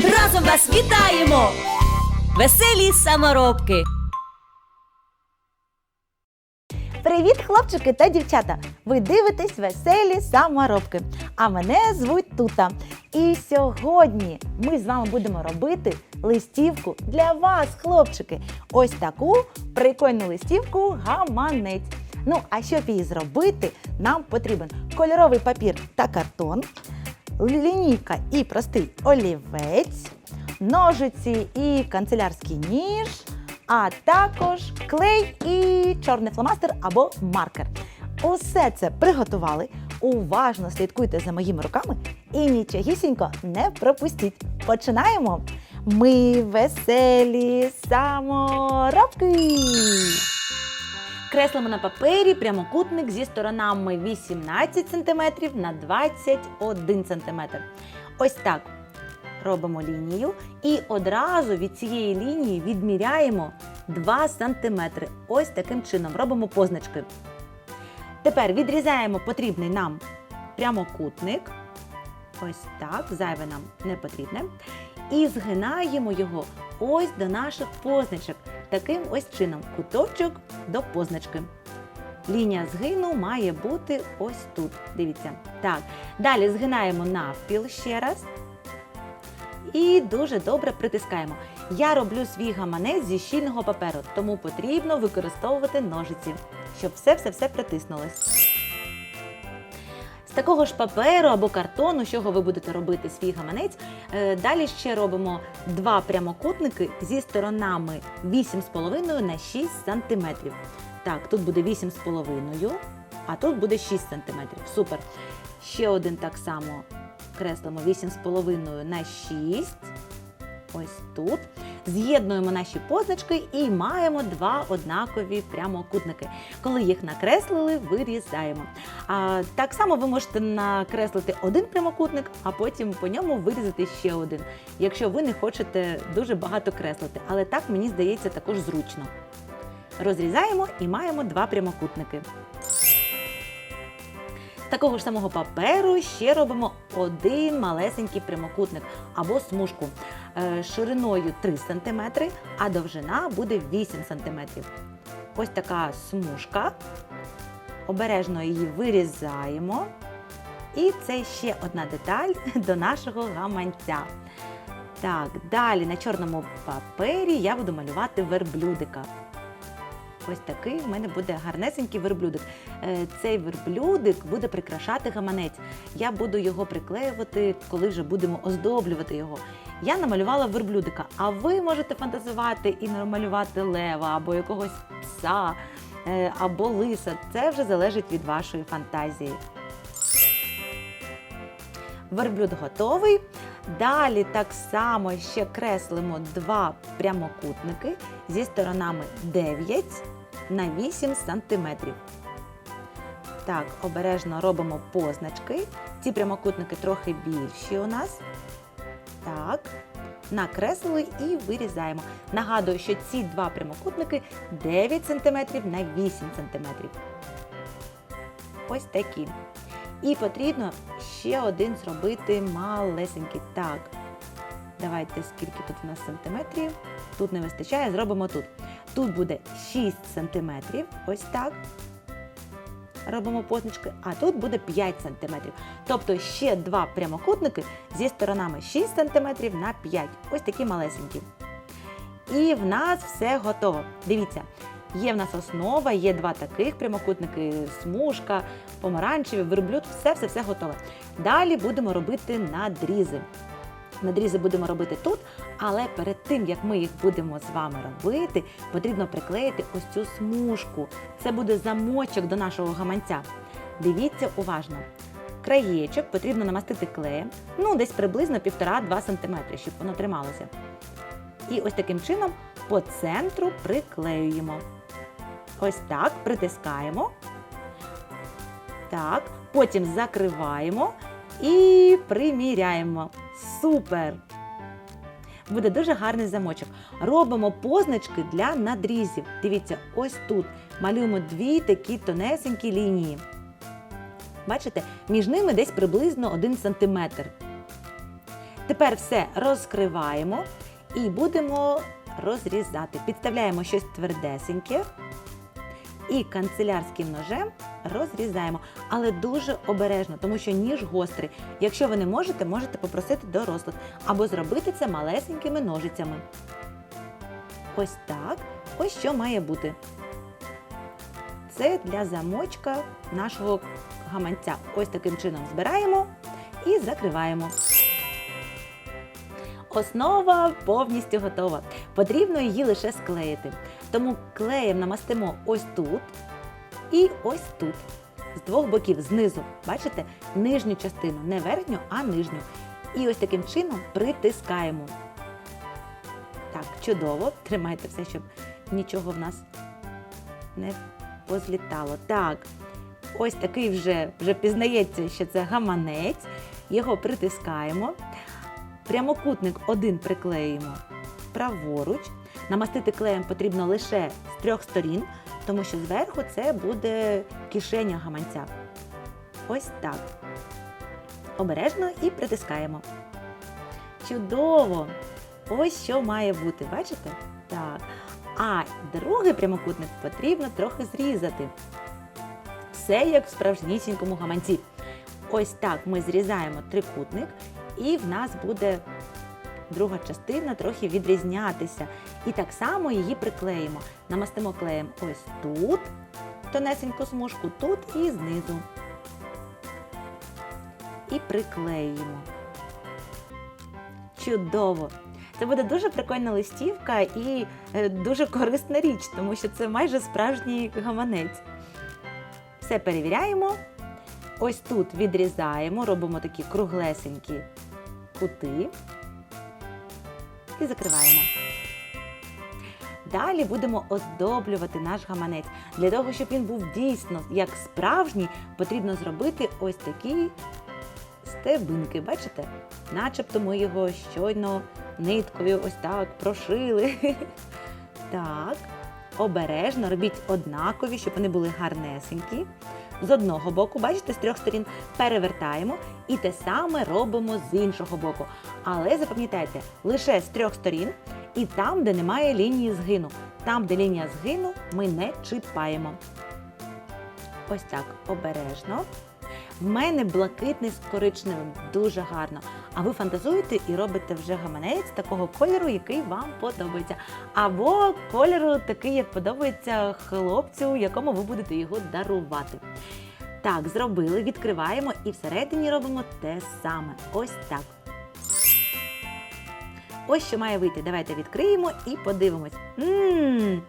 разом вас вітаємо, веселі саморобки. Привіт, хлопчики та дівчата! Ви дивитесь веселі саморобки. А мене звуть Тута. І сьогодні ми з вами будемо робити листівку для вас, хлопчики. Ось таку прикольну листівку гаманець. Ну, а щоб її зробити, нам потрібен кольоровий папір та картон, лінійка і простий олівець, ножиці і канцелярський ніж, а також клей і чорний фломастер або маркер. Усе це приготували. Уважно слідкуйте за моїми руками і нічогісінько не пропустіть. Починаємо! Ми веселі саморобки! Креслимо на папері прямокутник зі сторонами 18 см на 21 см. Ось так робимо лінію і одразу від цієї лінії відміряємо 2 см. Ось таким чином робимо позначки. Тепер відрізаємо потрібний нам прямокутник. Ось так, зайве нам не потрібне. І згинаємо його ось до наших позначок. Таким ось чином, куточок до позначки. Лінія згину має бути ось тут. Дивіться. Так. Далі згинаємо навпіл ще раз. І дуже добре притискаємо. Я роблю свій гаманець зі щільного паперу, тому потрібно використовувати ножиці, щоб все-все-все притиснулось. З такого ж паперу або картону, з чого ви будете робити свій гаманець. е, Далі ще робимо два прямокутники зі сторонами 8,5 на 6 см. Так, тут буде 8,5, а тут буде 6 см. Супер. Ще один так само креслимо 8,5 на 6. Ось тут. З'єднуємо наші позначки і маємо два однакові прямокутники. Коли їх накреслили, вирізаємо. А, так само ви можете накреслити один прямокутник, а потім по ньому вирізати ще один, якщо ви не хочете дуже багато креслити. Але так мені здається також зручно. Розрізаємо і маємо два прямокутники. Такого ж самого паперу ще робимо один малесенький прямокутник або смужку е, шириною 3 см, а довжина буде 8 см. Ось така смужка. Обережно її вирізаємо. І це ще одна деталь до нашого гаманця. Так, далі на чорному папері я буду малювати верблюдика. Ось такий в мене буде гарнесенький верблюдик. Е, Цей верблюдик буде прикрашати гаманець. Я буду його приклеювати, коли вже будемо оздоблювати його. Я намалювала верблюдика, а ви можете фантазувати і намалювати лева або якогось пса, е, або лиса. Це вже залежить від вашої фантазії. Верблюд готовий. Далі так само ще креслимо два прямокутники зі сторонами 9 на 8 сантиметрів. Так, обережно робимо позначки. Ці прямокутники трохи більші у нас. Так, накреслили і вирізаємо. Нагадую, що ці два прямокутники 9 см на 8 см. Ось такі. І потрібно ще один зробити малесенький. Так. Давайте скільки тут у нас сантиметрів. Тут не вистачає, зробимо тут. Тут буде 6 сантиметрів. Ось так. Робимо позначки, а тут буде 5 сантиметрів. Тобто ще два прямокутники зі сторонами 6 сантиметрів на 5. Ось такі малесенькі. І в нас все готово. Дивіться, є в нас основа, є два таких прямокутники, смужка, помаранчеві, верблюд, все-все-все готове. Далі будемо робити надрізи. Надрізи будемо робити тут, але перед тим, як ми їх будемо з вами робити, потрібно приклеїти ось цю смужку. Це буде замочок до нашого гаманця. Дивіться уважно. краєчок потрібно намастити клеєм, ну десь приблизно 1,5-2 см, щоб воно трималося. І ось таким чином по центру приклеюємо. Ось так притискаємо. Так, потім закриваємо і приміряємо. Супер! Буде дуже гарний замочок. Робимо позначки для надрізів. Дивіться, ось тут малюємо дві такі тонесенькі лінії. Бачите, між ними десь приблизно 1 см. Тепер все розкриваємо і будемо розрізати. Підставляємо щось твердесеньке і канцелярським ножем розрізаємо. Але дуже обережно, тому що ніж гострий. Якщо ви не можете, можете попросити дорослих або зробити це малесенькими ножицями. Ось так. Ось що має бути. Це для замочка нашого гаманця. Ось таким чином збираємо і закриваємо. Основа повністю готова. Потрібно її лише склеїти. Тому клеєм намастимо ось тут і ось тут. З двох боків, знизу. Бачите, нижню частину, не верхню, а нижню. І ось таким чином притискаємо. Так, чудово. Тримайте все, щоб нічого в нас не позлітало. Так, ось такий вже, вже пізнається, що це гаманець. Його притискаємо. Прямокутник один приклеїмо праворуч. Намастити клеєм потрібно лише з трьох сторін, тому що зверху це буде кишеня гаманця. Ось так. Обережно і притискаємо. Чудово! Ось що має бути, бачите? Так. А другий прямокутник потрібно трохи зрізати. Все як в справжнісінькому гаманці. Ось так ми зрізаємо трикутник, і в нас буде друга частина трохи відрізнятися. І так само її приклеїмо. Намастимо клеєм ось тут, тонесеньку смужку, тут і знизу. І приклеїмо. Чудово! Це буде дуже прикольна листівка і е, дуже корисна річ, тому що це майже справжній гаманець. Все перевіряємо. Ось тут відрізаємо, робимо такі круглесенькі кути і закриваємо. Далі будемо оздоблювати наш гаманець. Для того, щоб він був дійсно як справжній, потрібно зробити ось такі стебинки. Бачите? Начебто ми його щойно ниткою ось так прошили. Так, обережно робіть однакові, щоб вони були гарнесенькі. З одного боку, бачите, з трьох сторін перевертаємо і те саме робимо з іншого боку. Але запам'ятайте, лише з трьох сторін і там, де немає лінії згину. Там, де лінія згину, ми не чіпаємо. Ось так, обережно. В мене блакитний з коричневим, дуже гарно. А ви фантазуєте і робите вже гаманець такого кольору, який вам подобається. Або кольору такий, як подобається хлопцю, якому ви будете його дарувати. Так, зробили, відкриваємо і всередині робимо те саме. Ось так. Ось що має вийти. Давайте відкриємо і подивимось. Ммм,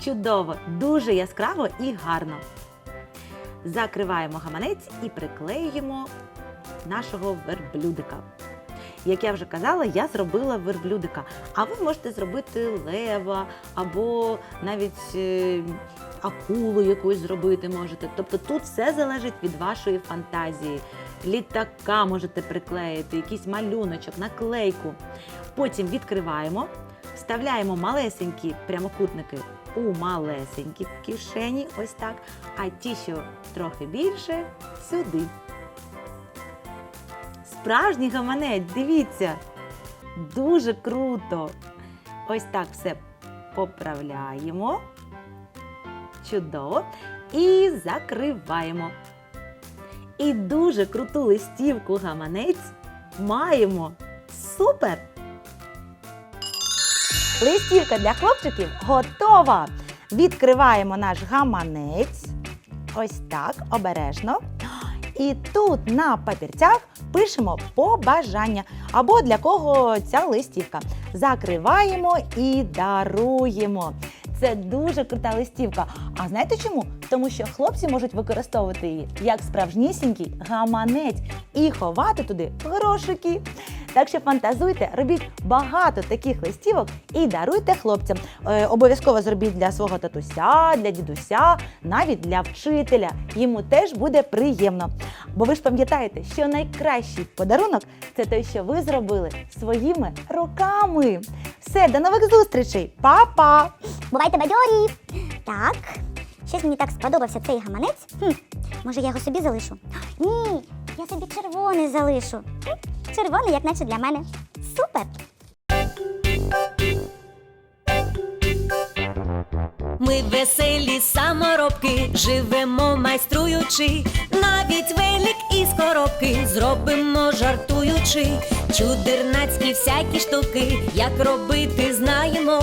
чудово, дуже яскраво і гарно. Закриваємо гаманець і приклеюємо нашого верблюдика. Як я вже казала, я зробила верблюдика. А ви можете зробити лева або навіть е, акулу якусь зробити можете. Тобто тут все залежить від вашої фантазії. Літака можете приклеїти, якийсь малюночок, наклейку. Потім відкриваємо, вставляємо малесенькі прямокутники у малесенькі кишені, ось так. А ті, що трохи більше, сюди. Справжній гаманець, дивіться, дуже круто. Ось так все поправляємо. Чудово. І закриваємо. І дуже круту листівку гаманець маємо. Супер! Листівка для хлопчиків готова. Відкриваємо наш гаманець. Ось так, обережно. І тут на папірцях пишемо побажання або для кого ця листівка. Закриваємо і даруємо. Це дуже крута листівка. А знаєте чому? Тому що хлопці можуть використовувати її як справжнісінький гаманець і ховати туди грошики. Так що фантазуйте, робіть багато таких листівок і даруйте хлопцям. Е, обов'язково зробіть для свого татуся, для дідуся, навіть для вчителя. Йому теж буде приємно. Бо ви ж пам'ятаєте, що найкращий подарунок це той, що ви зробили своїми руками. Все, до нових зустрічей, Па-па! Бувайте бадьорі! Так, щось мені так сподобався цей гаманець. Хм, може, я його собі залишу? Ні, я собі червоний залишу. Червоний, як наче для мене. Супер! Ми веселі саморобки, живемо майструючи, навіть велик із коробки зробимо жартуючи, чудернацькі всякі штуки, як робити знаємо,